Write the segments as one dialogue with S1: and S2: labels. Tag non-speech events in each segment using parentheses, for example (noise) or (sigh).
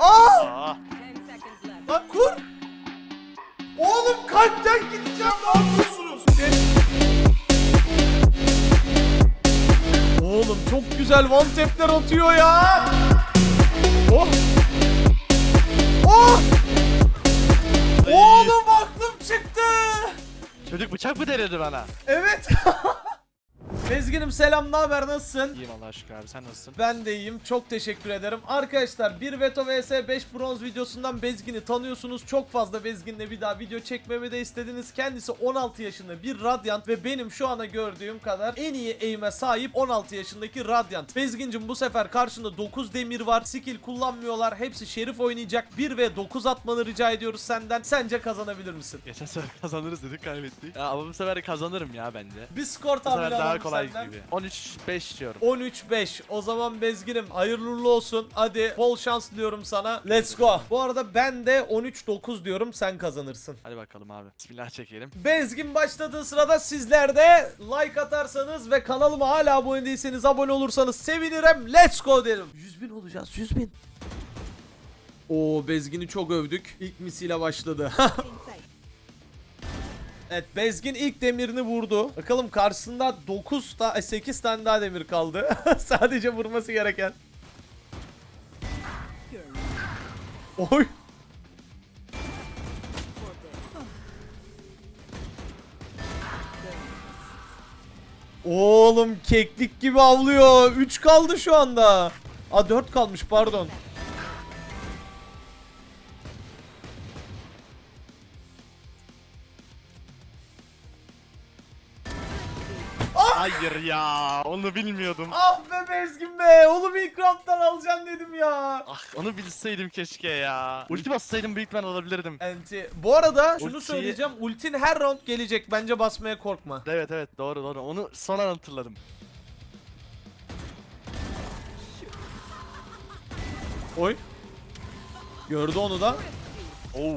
S1: Aa!
S2: Aa.
S1: Lan kur! Oğlum kalpten gideceğim ne yapıyorsunuz? Oğlum çok güzel one tap'ler atıyor ya. Oh! Oh! Oğlum aklım çıktı.
S2: çocuk bıçak mı denedi bana?
S1: Evet. (laughs) Bezginim selam ne haber nasılsın?
S2: İyiyim Allah'a şükür abi sen nasılsın?
S1: Ben de iyiyim. Çok teşekkür ederim. Arkadaşlar bir Veto vs 5 bronz videosundan Bezgin'i tanıyorsunuz. Çok fazla Bezgin'le bir daha video çekmemi de istediniz. Kendisi 16 yaşında bir Radiant ve benim şu ana gördüğüm kadar en iyi aim'e sahip 16 yaşındaki Radiant. Bezgin'cim bu sefer karşında 9 demir var. Skill kullanmıyorlar. Hepsi şerif oynayacak. 1 ve 9 atmanı rica ediyoruz senden. Sence kazanabilir misin?
S2: Geçen sefer kazanırız dedik kaybettik. Ya ama bu sefer kazanırım ya bence.
S1: Bir skor tahmini
S2: sefer daha
S1: alalım senden.
S2: gibi. 13-5 diyorum.
S1: 13-5. O zaman Bezgin'im hayırlı uğurlu olsun. Hadi bol şans diliyorum sana. Let's go. Bu arada ben de 13-9 diyorum. Sen kazanırsın.
S2: Hadi bakalım abi. Bismillah çekelim.
S1: Bezgin başladığı sırada sizler de like atarsanız ve kanalıma hala abone değilseniz abone olursanız sevinirim. Let's go derim. 100 bin olacağız 100 bin. Oo Bezgin'i çok övdük. İlk misiyle başladı. (laughs) evet Bezgin ilk demirini vurdu. Bakalım karşısında 9 ta 8 tane daha demir kaldı. (laughs) Sadece vurması gereken. Oy. Oğlum keklik gibi avlıyor. 3 kaldı şu anda. A 4 kalmış pardon.
S2: Hayır ya onu bilmiyordum.
S1: Ah be Bezgin be. Oğlum ilk round'dan alacaksın dedim ya.
S2: Ah onu bilseydim keşke ya. Ulti bassaydım büyük ihtimal alabilirdim.
S1: Enti. Bu arada şunu
S2: Ultiyi-
S1: söyleyeceğim. Ultin her round gelecek. Bence basmaya korkma.
S2: Evet evet doğru doğru onu son an hatırladım.
S1: Oy. Gördü onu da.
S2: Oo.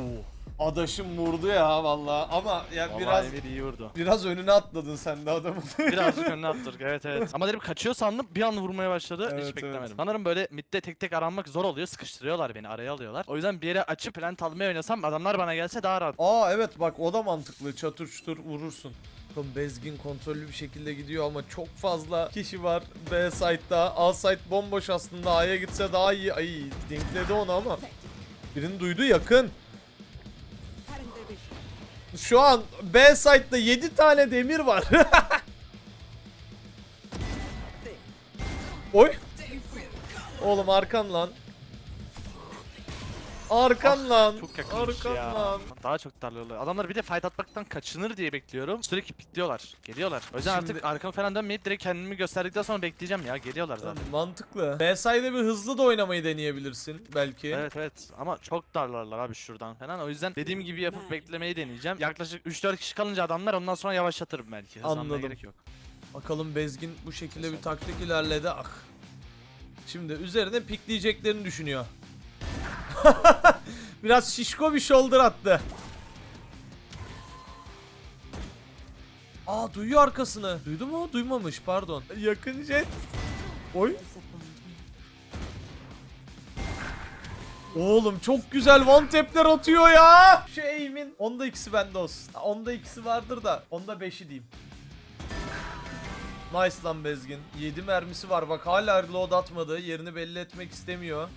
S1: Adaşım vurdu ya vallahi ama ya
S2: Vallahi
S1: biraz
S2: Emir iyi vurdu.
S1: biraz önüne atladın sen de adamın. (laughs)
S2: Birazcık önüne attırdık evet evet. Ama dedim kaçıyor sandım bir anda vurmaya başladı
S1: Evet,
S2: hiç beklemedim.
S1: evet.
S2: Sanırım böyle midde tek tek aranmak zor oluyor sıkıştırıyorlar beni araya alıyorlar. O yüzden bir yere açıp plant almaya oynasam adamlar bana gelse daha rahat.
S1: Aa evet bak o da mantıklı. Çatır çutur vurursun. Bakın Bezgin kontrollü bir şekilde gidiyor ama çok fazla kişi var B site'da. A site bomboş aslında. A'ya gitse daha iyi. Ay dinkledi onu ama. Birini duydu yakın. Şu an B site'da 7 tane demir var. (laughs) Oy. Oğlum arkan lan. Arkan lan.
S2: Çok yakınmış
S1: Arkan
S2: ya.
S1: lan.
S2: Daha çok darlıyorlar. Adamlar bir de fight atmaktan kaçınır diye bekliyorum. Sürekli pikliyorlar. Geliyorlar. O yüzden
S1: Şimdi-
S2: artık arkamı falan dönmeyip direkt kendimi gösterdikten sonra bekleyeceğim ya. Geliyorlar zaten.
S1: Mantıklı. B side'de bir hızlı da oynamayı deneyebilirsin belki.
S2: Evet evet ama çok darlarlar abi şuradan falan. O yüzden dediğim gibi yapıp beklemeyi deneyeceğim. Yaklaşık 3-4 kişi kalınca adamlar ondan sonra yavaşlatırım belki. Hızlanmaya
S1: Anladım.
S2: gerek yok.
S1: Bakalım Bezgin bu şekilde bir taktik ilerledi. Ah. Şimdi üzerine pikleyeceklerini düşünüyor. (laughs) Biraz şişko bir shoulder attı. Aa duyuyor arkasını. Duydu mu? Duymamış pardon. Yakın jet. Oy. Oğlum çok güzel one tap'ler atıyor ya. Şu aim'in onda ikisi bende olsun. Onda ikisi vardır da onda beşi diyeyim. Nice lan Bezgin. 7 mermisi var bak hala reload atmadı. Yerini belli etmek istemiyor.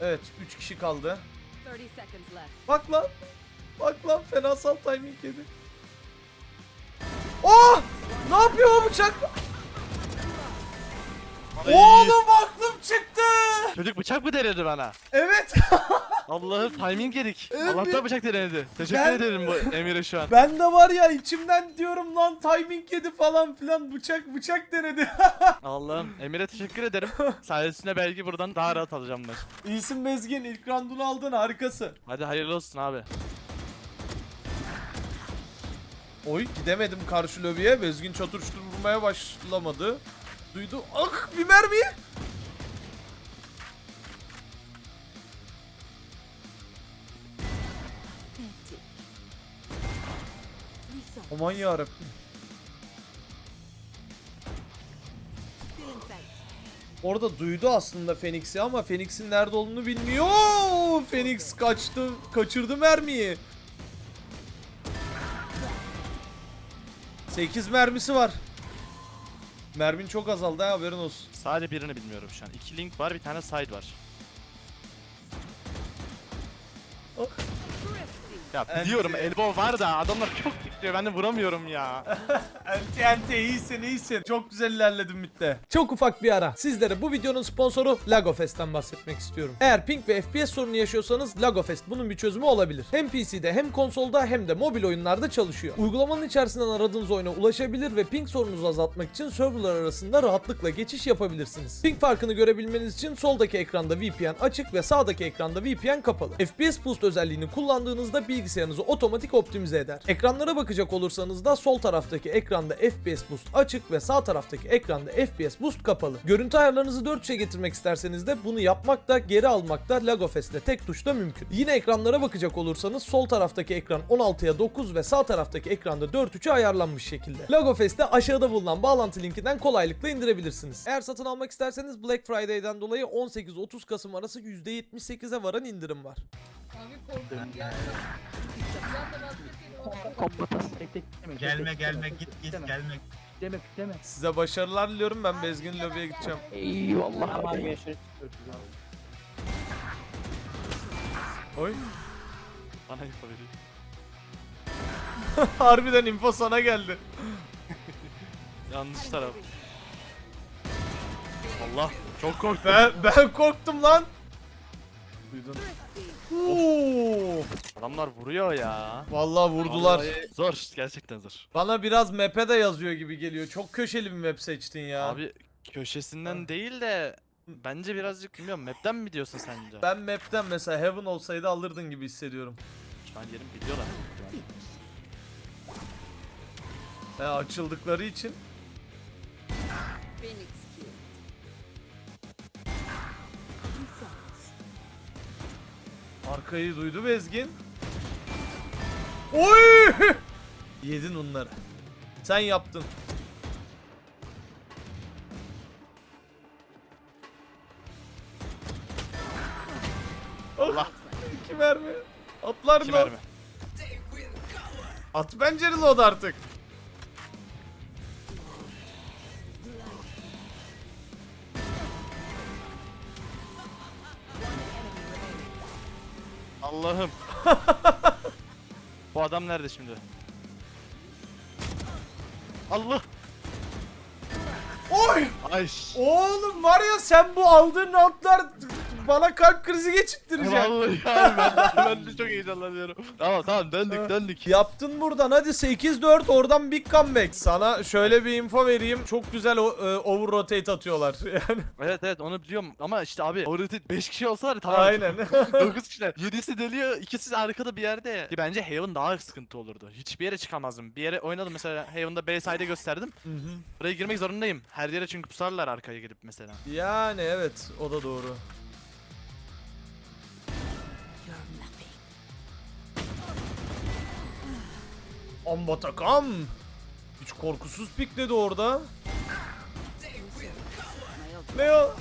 S1: Evet 3 kişi kaldı.
S3: 30 seconds left.
S1: Bak lan. Bak lan fenasal timing yedi. Oh! Ne yapıyor o bıçak?
S2: Ay.
S1: Oğlum aklım çıktı.
S2: Çocuk bıçak mı denedi bana?
S1: Evet. (laughs)
S2: Allah'ım timing yedik.
S1: Evet.
S2: Allah'tan bıçak denedi. Teşekkür
S1: Ben-
S2: ederim bu Emir'e şu an. (laughs)
S1: ben de var ya içimden diyorum lan timing yedi falan filan bıçak bıçak denedi. (laughs)
S2: Allah'ım Emir'e teşekkür ederim. Sayesinde belki buradan daha rahat alacağım maç.
S1: İyisin Bezgin ilk randunu aldın harikasın.
S2: Hadi hayırlı olsun abi.
S1: Oy gidemedim karşı lobiye. Bezgin çatır çutur vurmaya başlamadı. Duydu. Ah bir mermi. Aman yarabbim. Orada duydu aslında Phoenix'i ama Phoenix'in nerede olduğunu bilmiyor. Phoenix kaçtı. Kaçırdı mermiyi. 8 mermisi var. Mermin çok azaldı ha haberin olsun.
S2: Sadece birini bilmiyorum şu an. İki link var bir tane side var.
S1: Oh.
S2: Ya biliyorum elbow var da adamlar çok istiyor ben de vuramıyorum ya. (laughs)
S1: Enti iyisin iyisin. Çok güzel ilerledin midde. Çok ufak bir ara. Sizlere bu videonun sponsoru Lagofest'ten bahsetmek istiyorum. Eğer ping ve FPS sorunu yaşıyorsanız Lagofest bunun bir çözümü olabilir. Hem PC'de hem konsolda hem de mobil oyunlarda çalışıyor. Uygulamanın içerisinden aradığınız oyuna ulaşabilir ve ping sorununuzu azaltmak için serverlar arasında rahatlıkla geçiş yapabilirsiniz. Ping farkını görebilmeniz için soldaki ekranda VPN açık ve sağdaki ekranda VPN kapalı. FPS Boost özelliğini kullandığınızda bilgisayarınızı otomatik optimize eder. Ekranlara bakacak olursanız da sol taraftaki ekranda FPS Boost açık ve sağ taraftaki ekranda FPS Boost kapalı. Görüntü ayarlarınızı 4'e getirmek isterseniz de bunu yapmak da geri almak da Lagofest'te tek tuşla mümkün. Yine ekranlara bakacak olursanız sol taraftaki ekran 16'ya 9 ve sağ taraftaki ekranda 4.3'e ayarlanmış şekilde. Lagofest'te aşağıda bulunan bağlantı linkinden kolaylıkla indirebilirsiniz. Eğer satın almak isterseniz Black Friday'den dolayı 18-30 Kasım arası %78'e varan indirim var.
S4: Abi korktum.
S5: Kombatas tek tek deme.
S6: Gelme gelme git git gelme.
S5: Deme deme.
S1: Size başarılar diliyorum ben Bezgin Lobi'ye gideceğim.
S5: Eyvallah.
S7: Yaşa.
S1: Oy.
S2: Bana info veriyor. (laughs)
S1: Harbiden info sana geldi. (laughs)
S2: Yanlış taraf. Allah çok korktum.
S1: Ben, ben korktum lan. Duydun. Oo.
S2: Adamlar vuruyor ya.
S1: Vallahi vurdular.
S2: Vallahi Zor gerçekten zor.
S1: Bana biraz map'e de yazıyor gibi geliyor. Çok köşeli bir map seçtin ya.
S2: Abi köşesinden değil de bence birazcık bilmiyorum map'ten mi diyorsun sence?
S1: Ben map'ten mesela Heaven olsaydı alırdın gibi hissediyorum.
S2: Şu an yerim biliyorlar.
S1: He, açıldıkları için.
S3: Phoenix
S1: Arkayı duydu Bezgin. Oy! (laughs) Yedin onları. Sen yaptın. Allah. (laughs) İki mermi. Atlar mı? At pencereli o da artık.
S2: Allah'ım. (laughs) Bu adam nerede şimdi? Allah.
S1: Oy!
S2: Ay.
S1: Oğlum var ya sen bu aldığın roundlar bana kalp krizi geçirttirecek.
S2: Vallahi ya ben, ben de çok heyecanlanıyorum. Tamam tamam döndük döndük.
S1: Yaptın buradan hadi 8-4 oradan big comeback. Sana şöyle bir info vereyim. Çok güzel o, e, over rotate atıyorlar. (laughs) Yani
S2: Evet evet onu biliyorum ama işte abi Overrated 5 kişi olsa var ya tamam.
S1: aynen.
S2: 9 kişiler. 7'si deliyor, ikisi de arkada bir yerde. Ki bence Haven daha sıkıntı olurdu. Hiçbir yere çıkamazdım. Bir yere oynadım mesela Haven'da B side'e gösterdim.
S1: Hı hı.
S2: Buraya girmek zorundayım. Her yere çünkü pusarlar arkaya gelip mesela.
S1: yani evet o da doğru. Ambatakam. Hiç korkusuz pikledi orada. Ne o?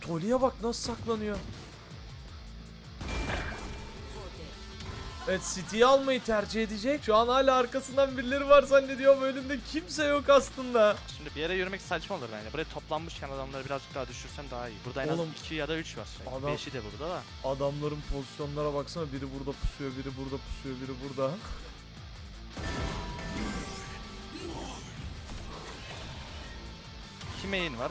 S1: Toli'ye bak nasıl saklanıyor. Evet City'yi almayı tercih edecek. Şu an hala arkasından birileri var zannediyorum. Önünde kimse yok aslında.
S2: Şimdi bir yere yürümek saçma olur bence. Buraya toplanmışken adamları birazcık daha düşürsem daha iyi. Burada en az
S1: Oğlum,
S2: 2 ya da 3 var.
S1: adam-
S2: 5'i de burada da.
S1: Adamların pozisyonlara baksana. Biri burada pusuyor, biri burada pusuyor, biri burada.
S2: İki main var.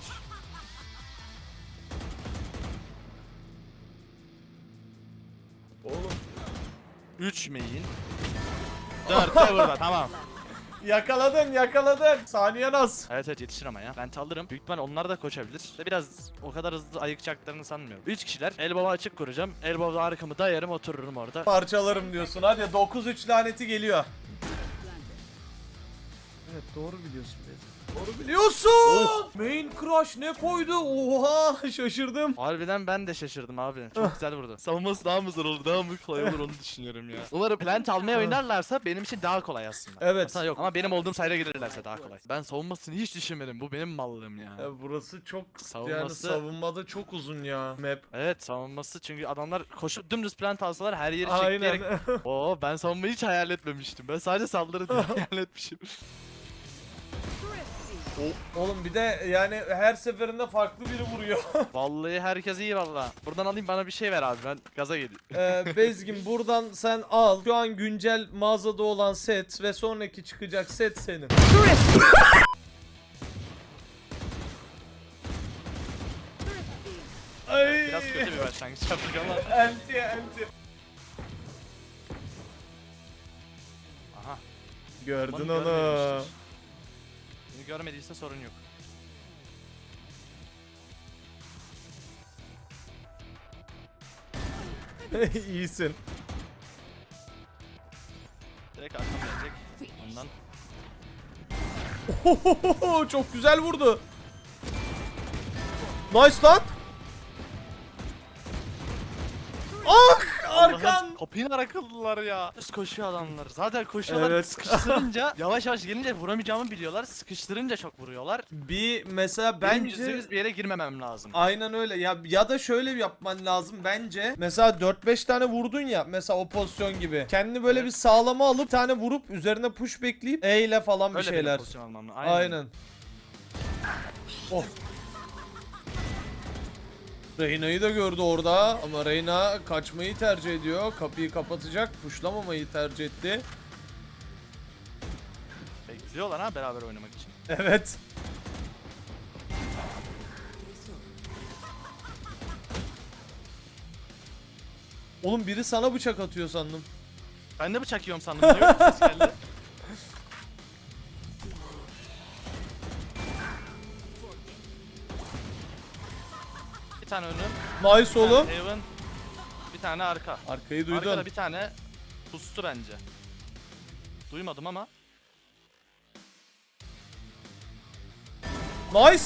S2: 3 main. (laughs) 4 de burada tamam.
S1: yakaladın, yakaladın. Saniye az.
S2: Evet evet yetişir ama ya. Ben alırım. Büyük ihtimal onlar da koşabilir. De biraz o kadar hızlı ayıkacaklarını sanmıyorum. 3 kişiler. Elbow'a açık kuracağım. Elbow'da arkamı dayarım otururum orada.
S1: Parçalarım diyorsun. Hadi 9-3 laneti geliyor. Evet doğru biliyorsun Bezgin. Doğru biliyorsun. Main crush ne koydu? Oha şaşırdım.
S2: Harbiden ben de şaşırdım abi. Çok güzel vurdu. Savunması daha mı zor olur, daha mı kolay olur onu düşünüyorum ya. Umarım plant (laughs) almaya oynarlarsa benim için daha kolay aslında.
S1: Evet.
S2: Aslında yok ama benim olduğum sayıda gelirlerse daha kolay. Ben savunmasını hiç düşünmedim. Bu benim mallığım ya.
S1: Ya burası çok yani
S2: Savunması-
S1: savunmada çok uzun ya map.
S2: Evet savunması çünkü adamlar koşup dümdüz plant alsalar her yeri
S1: Aynen.
S2: çekleyerek Oo ben savunmayı hiç hayal etmemiştim. Ben sadece saldırı (laughs) diye hayal etmişim.
S1: Oğlum bir de yani her seferinde farklı biri vuruyor. (laughs)
S2: Vallahi herkes iyi valla. Buradan alayım bana bir şey ver abi ben gaza geleyim.
S1: ee, Bezgin buradan sen al. Şu an güncel mağazada olan set ve sonraki çıkacak set senin. Ay.
S2: Biraz kötü bir başlangıç yaptık ama.
S1: Enti enti.
S2: Aha.
S1: Gördün onu.
S2: görmemiştir. Görmediyse sorun yok. (laughs)
S1: İyisin.
S2: Direkt arkam gelecek. Ondan.
S1: Ohohoho, çok güzel vurdu. Nice lan. Ah
S2: Allah'ım, Kapıyı arakıldılar ya. Düz koşuyor adamlar. Zaten koşuyorlar
S1: Evet.
S2: sıkıştırınca (laughs) yavaş yavaş gelince vuramayacağımı biliyorlar. Sıkıştırınca çok vuruyorlar.
S1: Bir mesela
S2: Benim
S1: bence
S2: %100 bir yere girmemem lazım.
S1: Aynen öyle ya ya da şöyle bir yapman lazım bence. Mesela 4-5 tane vurdun ya mesela o pozisyon gibi. Kendini böyle
S2: Evet.
S1: bir sağlama alıp bir tane vurup üzerine push bekleyip E ile falan bir
S2: Öyle
S1: şeyler.
S2: benim pozisyon almam lazım. Aynen.
S1: Aynen. Oh. Reyna'yı da gördü orada ama Reyna kaçmayı tercih ediyor. Kapıyı kapatacak, pushlamamayı tercih etti.
S2: Bekliyorlar ha beraber oynamak için.
S1: Evet. Oğlum biri sana bıçak atıyor sandım.
S2: Ben de bıçak yiyorum sandım. Niye öyle bir ses geldi? (laughs) tane önüm.
S1: Nice
S2: bir tane
S1: oğlum.
S2: Haven, bir tane arka.
S1: Arkayı
S2: Arkada
S1: duydun.
S2: bir tane pustu bence. Duymadım ama.
S1: Nice.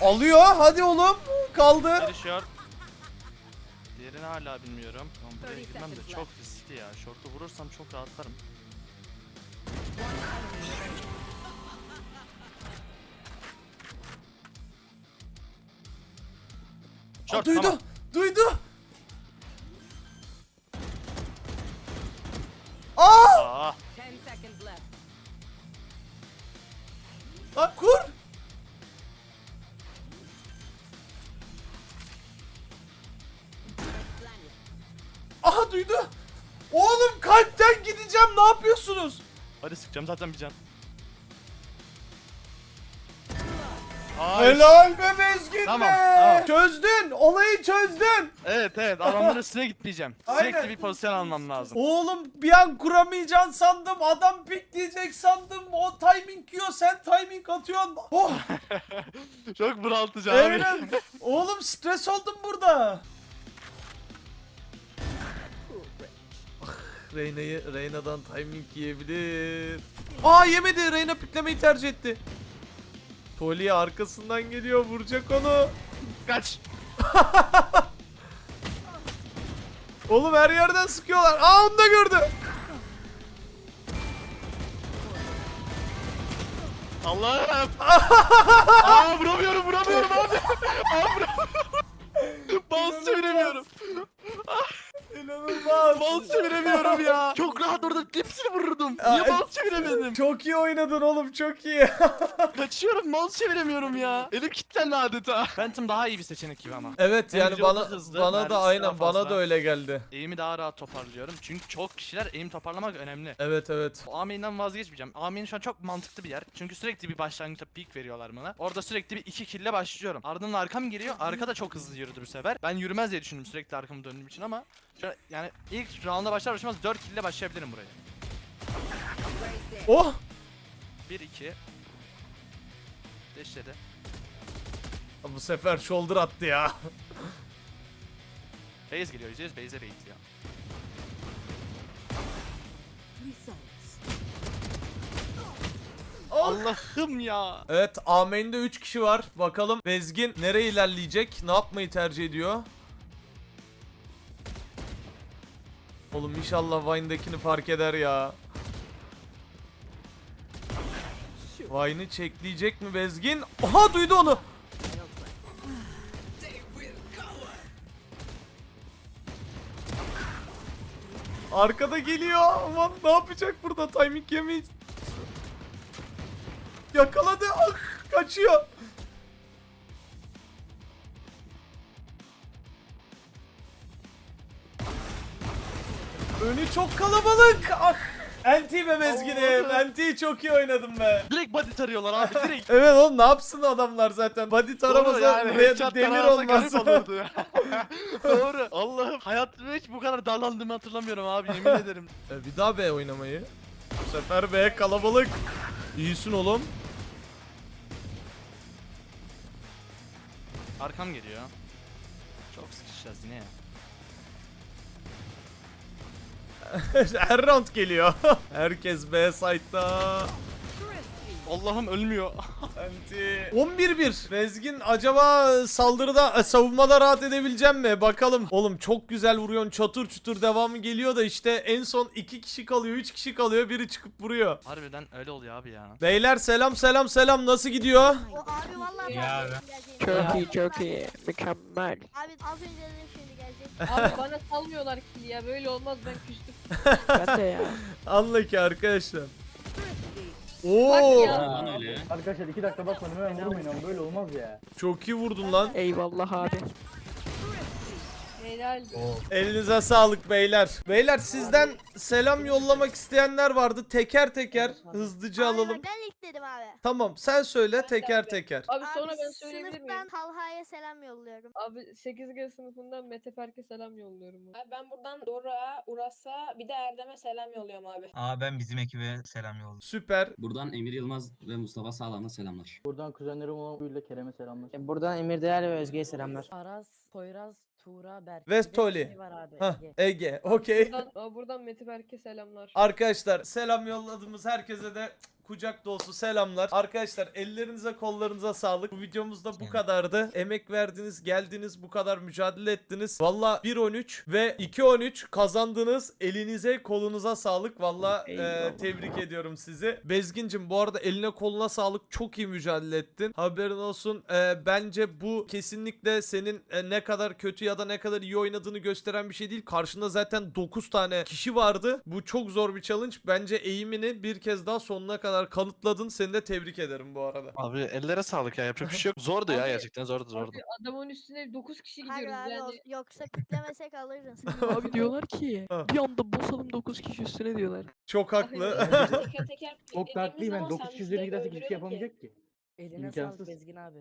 S1: Alıyor. Hadi oğlum. Kaldı.
S2: Short. Diğerini hala bilmiyorum. Ama buraya
S3: 30
S2: girmem de çok riskli ya. Short'u vurursam çok rahatlarım.
S1: Aa,
S2: Short
S1: duydu.
S2: tamam.
S1: Duydu. Aa!
S2: Aa,
S3: 10 seconds left.
S1: Lan kur. Aha duydu. Oğlum kalpten gideceğim. Ne yapıyorsunuz?
S2: Hadi sıkacağım zaten bir can. Ay,
S1: Helal be Mezgin
S2: Tamam,
S1: be.
S2: tamam.
S1: Çözdün. Olayı çözdün.
S2: Evet evet adamların üstüne gitmeyeceğim. (laughs) Sürekli
S1: Aynen.
S2: bir pozisyon almam lazım.
S1: Oğlum bir an kuramayacaksın sandım. Adam pikleyecek sandım. O timing yiyor. Sen timing atıyorsun. Oh. (laughs)
S2: Çok bunaltıcı abi.
S1: Aynen. Oğlum stres oldum burada. Reyna'yı Reyna'dan timing yiyebilir. Aa yemedi. Reyna piklemeyi tercih etti. Toli arkasından geliyor vuracak onu.
S2: Kaç. (laughs)
S1: Oğlum her yerden sıkıyorlar. Aa onu da gördü.
S2: Allah'ım. (laughs) Aa vuramıyorum vuramıyorum abi. Aa vuramıyorum. Mouse çeviremiyorum.
S1: İnanılmaz.
S2: Mouse çeviremiyorum ya. (laughs) Çok rahat orada hepsini vururdum.
S1: Aa,
S2: Niye mouse (laughs) çeviremedim?
S1: Çok iyi oynadın oğlum çok iyi. (laughs)
S2: Kaçıyorum mouse çeviremiyorum ya. Elim kilitlendi adeta. Phantom daha iyi bir seçenek gibi ama.
S1: evet
S2: Hem
S1: yani bana
S2: hızlı,
S1: bana
S2: mermisi
S1: da
S2: daha
S1: aynen bana
S2: fazla.
S1: da öyle geldi.
S2: Aim'i daha rahat toparlıyorum. Çünkü çok kişiler aim toparlamak önemli.
S1: Evet evet.
S2: O Amin'den vazgeçmeyeceğim. Amin şu an çok mantıklı bir yer. Çünkü sürekli bir başlangıçta peak veriyorlar bana. Orada sürekli bir iki kill'le başlıyorum. Ardından arkam geliyor. Arka da çok hızlı yürüdü bu sefer. Ben yürümez diye düşündüm sürekli arkamı döndüğüm için ama şu an yani ilk rounda başlar başlamaz 4 kill'le başlayabilirim buraya.
S1: Oh!
S2: 1 2 Deşledi.
S1: Bu sefer shoulder attı ya. (laughs)
S2: Base geliyor. %100 base'e baitliyor. Allah'ım ya.
S1: Evet A main'de 3 kişi var. Bakalım Bezgin nereye ilerleyecek? Ne yapmayı tercih ediyor? Oğlum inşallah Vine'dakini fark eder ya. Vine'ı çekleyecek mi Bezgin? Oha duydu onu. Arkada geliyor. Aman ne yapacak burada? Timing yemeyiz. Yakaladı. Ah, kaçıyor. Önü çok kalabalık. Ah. Enti be mezginim. Enti'yi çok iyi oynadım be.
S2: Direkt body tarıyorlar abi (laughs) direkt.
S1: Evet oğlum ne yapsın adamlar zaten. Body taramasa
S2: yani,
S1: de- demir olmaz. (laughs) (laughs)
S2: Doğru. Allah'ım hayatımda hiç bu kadar darlandığımı hatırlamıyorum abi yemin ederim.
S1: E, bir daha B oynamayı. Bu sefer B kalabalık. İyisin oğlum.
S2: Arkam geliyor. Çok sıkışacağız yine ya. (laughs)
S1: Her round geliyor. (laughs) Herkes B site'da.
S2: Allah'ım ölmüyor. (laughs)
S1: Anti. 11-1. Rezgin acaba saldırıda, e, savunmada rahat edebileceğim mi? Bakalım. Oğlum çok güzel vuruyorsun. Çatır çutur devamı geliyor da işte en son 2 kişi kalıyor, 3 kişi kalıyor. Biri çıkıp vuruyor.
S2: Harbiden öyle oluyor abi ya.
S1: Beyler selam selam selam. Nasıl gidiyor?
S6: O abi vallahi
S7: İyi.
S5: Çok iyi çok iyi. Mükemmel.
S6: Abi az önce dedim şimdi gelecek.
S4: Abi bana salmıyorlar kill ya. Böyle olmaz ben küstüm.
S5: Ya. (laughs)
S1: Anla ki arkadaşlar.
S4: Bak
S1: Oo,
S4: ya.
S7: Lan öyle.
S5: Arkadaşlar iki dakika basmadım hemen vurmayın ama böyle olmaz ya.
S1: çok iyi vurdun lan.
S5: Eyvallah abi.
S4: Helal.
S1: Elinize sağlık beyler. Beyler sizden selam yollamak isteyenler vardı. Teker teker hızlıca
S6: Abi
S1: alalım.
S6: bak ben ilk dedim abi.
S1: Tamam sen söyle teker teker.
S4: Abi sonra
S6: Abi
S4: ben söyleyebilir
S6: sınıftan
S4: miyim?
S6: Talha'ya selam yolluyorum.
S4: Abi 8G sınıfından Mete Ferke selam yolluyorum.
S8: Abi ben buradan Doruk'a, Uras'a bir de Erdem'e selam yolluyorum abi.
S7: Aa ben bizim ekibe selam yolladım.
S1: Süper.
S9: Buradan Emir Yılmaz ve Mustafa Sağlam'a selamlar.
S5: Buradan kuzenlerim olan Gül'le Kerem'e selamlar.
S10: Buradan Emir Değer ve Özge'ye selamlar.
S3: Aras, Poyraz, Tuğra, Berk.
S1: Ve
S3: Bir de
S1: Toli.
S3: şey.
S1: Hah
S3: Ege.
S1: Okey.
S4: Buradan, buradan Mete Ferke selamlar.
S1: Arkadaşlar selam yolladığımız herkese de kucak dolusu selamlar. Arkadaşlar ellerinize kollarınıza sağlık. Bu videomuz da bu kadardı. Emek verdiniz, geldiniz, bu kadar mücadele ettiniz. Valla 1-13 ve 2-13 kazandınız. Elinize kolunuza sağlık. Valla e, tebrik ediyorum sizi. Bezgincim bu arada eline koluna sağlık. Çok iyi mücadele ettin. Haberin olsun. E, bence bu kesinlikle senin e, ne kadar kötü ya da ne kadar iyi oynadığını gösteren bir şey değil. Karşında zaten 9 tane kişi vardı. Bu çok zor bir challenge. Bence eğimini bir kez daha sonuna kadar kanıtladın. Seni de tebrik ederim bu arada.
S2: Abi ellere sağlık ya yapacak bir şey yok. Zordu ya
S4: Abi-
S2: gerçekten zordu zordu.
S4: Abi adamın üstüne 9 kişi
S6: Hayır
S4: gidiyoruz
S6: abi
S4: yani.
S6: o- yoksa kitlemesek alırız. (laughs)
S5: Abi diyorlar ki
S1: Ha.
S5: bir anda basalım 9 kişi üstüne diyorlar.
S1: Çok haklı. (laughs)
S8: Teker teker
S5: Çok dertliyim ben
S8: zaman
S5: 9
S8: sen
S5: kişi üzerine gidersek hiçbir şey yapamayacak ki.
S3: Eline
S5: İmkansız.
S3: sağlık Bezgin abi.